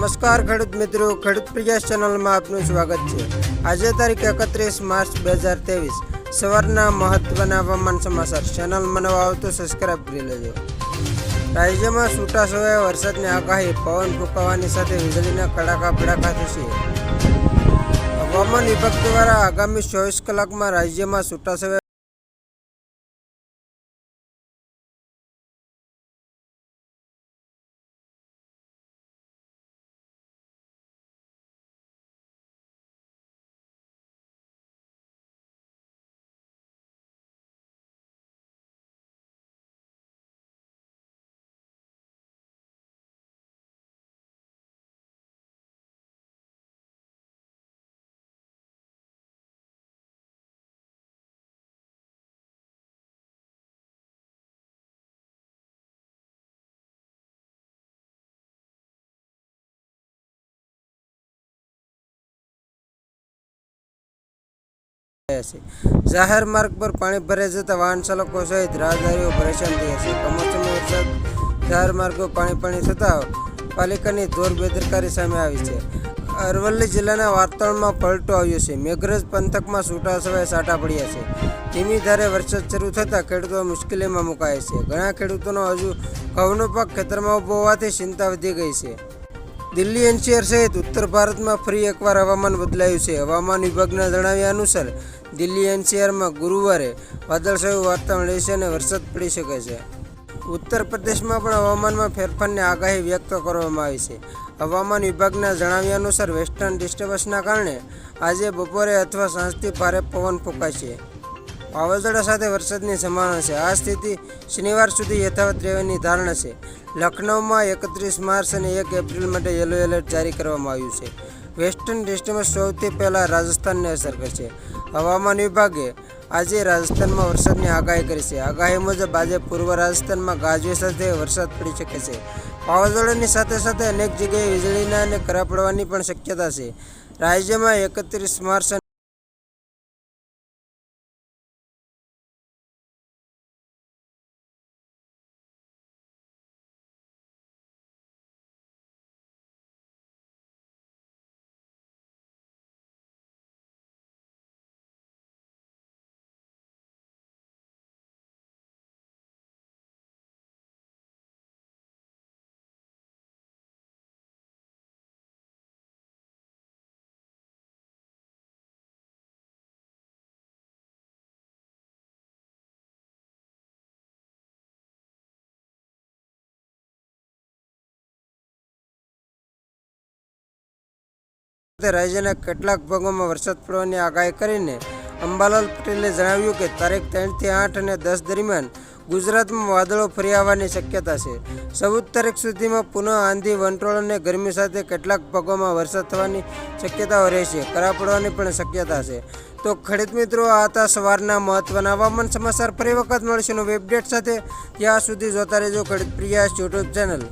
નમસ્કાર ખેડૂત મિત્રો, ખેડૂત પ્રયાસ ચેનલમાં આપનું સ્વાગત છે. આજે તારીખ એકત્રીસ માર્ચ બે હજાર ત્રેવીસ. સવારના મહત્વના હવામાન સમાચાર. ચેનલ બનાવવા આવતો સબસ્ક્રાઇબ કરી લેજો. રાજ્યમાં છૂટા છવાયા વરસાદની આગાહી, પવન ફૂંકાવાની સાથે વીજળીના કડાકા ભડાકા થશે. હવામાન વિભાગ દ્વારા આગામી ચોવીસ કલાકમાં રાજ્યમાં છૂટાછવાયા થયા છે. જાહેર માર્ગ પર પાણી ભરાઈ જતા વાહન ચાલકો સહિત રાહદારીઓ પરેશાન થયા છે. કમોસમી વરસાદ, જાહેર માર્ગો પાણી પાણી થતાં પાલિકાની ધોર બેદરકારી સામે આવી છે. અરવલ્લી જિલ્લાના વાતાવરણમાં પલટો આવ્યો છે. મેઘરજ પંથકમાં છૂટા છવાયા સાટા પડ્યા છે. ધીમી ધારે વરસાદ શરૂ થતાં ખેડૂતો મુશ્કેલીમાં મુકાય છે. ઘણા ખેડૂતોનો હજુ ઘઉંનો પાક ખેતરમાં ઊભો હોવાથી ચિંતા વધી ગઈ છે. દિલ્હી એનસીઆર સહિત ઉત્તર ભારતમાં ફરી એકવાર હવામાન બદલાયું છે. હવામાન વિભાગના જણાવ્યા અનુસાર, દિલ્હી એનસીઆરમાં ગુરુવારે વાદળછાયું વાતાવરણ રહેશે અને વરસાદ પડી શકે છે. ઉત્તર પ્રદેશમાં પણ હવામાનમાં ફેરફારની આગાહી વ્યક્ત કરવામાં આવી છે. હવામાન વિભાગના જણાવ્યા અનુસાર, વેસ્ટર્ન ડિસ્ટર્બન્સના કારણે આજે બપોરે અથવા સાંજથી ભારે પવન ફૂંકાશે. વાવાઝોડા સાથે વરસાદની સંભાવના છે. આ સ્થિતિ શનિવાર સુધી યથાવત રહેવાની ધારણા છે. લખનૌમાં એકત્રીસ માર્ચ અને એક એપ્રિલ માટે યલો એલર્ટ જારી કરવામાં આવ્યું છે. વેસ્ટર્ન ડિસ્ટ્રિક્ટમાં સૌથી પહેલાં રાજસ્થાનને અસર કરશે. હવામાન વિભાગે આજે રાજસ્થાનમાં વરસાદની આગાહી કરી છે. આગાહી મુજબ આજે પૂર્વ રાજસ્થાનમાં ગાજવી સાથે વરસાદ પડી શકે છે. વાવાઝોડાની સાથે સાથે અનેક જગ્યાએ વીજળીના અને કરા પડવાની પણ શક્યતા છે. રાજ્યમાં એકત્રીસ માર્ચ રાજ્યના કેટલાક ભાગોમાં વરસાદ પડવાની આગાહી કરીને અંબાલાલ પટેલે જણાવ્યું કે તારીખ ત્રણથી આઠ અને દસ દરમિયાન ગુજરાતમાં વાદળો ફરી આવવાની શક્યતા છે. ચૌદ તારીખ સુધીમાં પુનઃ આંધી વંટોળ અને ગરમી સાથે કેટલાક ભાગોમાં વરસાદ થવાની શક્યતાઓ રહેશે. કરા પડવાની પણ શક્યતા છે. તો ખેડૂત મિત્રો, આ હતા સવારના મહત્વના હવામાન સમાચાર. ફરી વખત મળશે નવી અપડેટ સાથે. ત્યાં સુધી જોતા રહેજો ખેડૂત પ્રિયાસ યુટ્યુબ ચેનલ.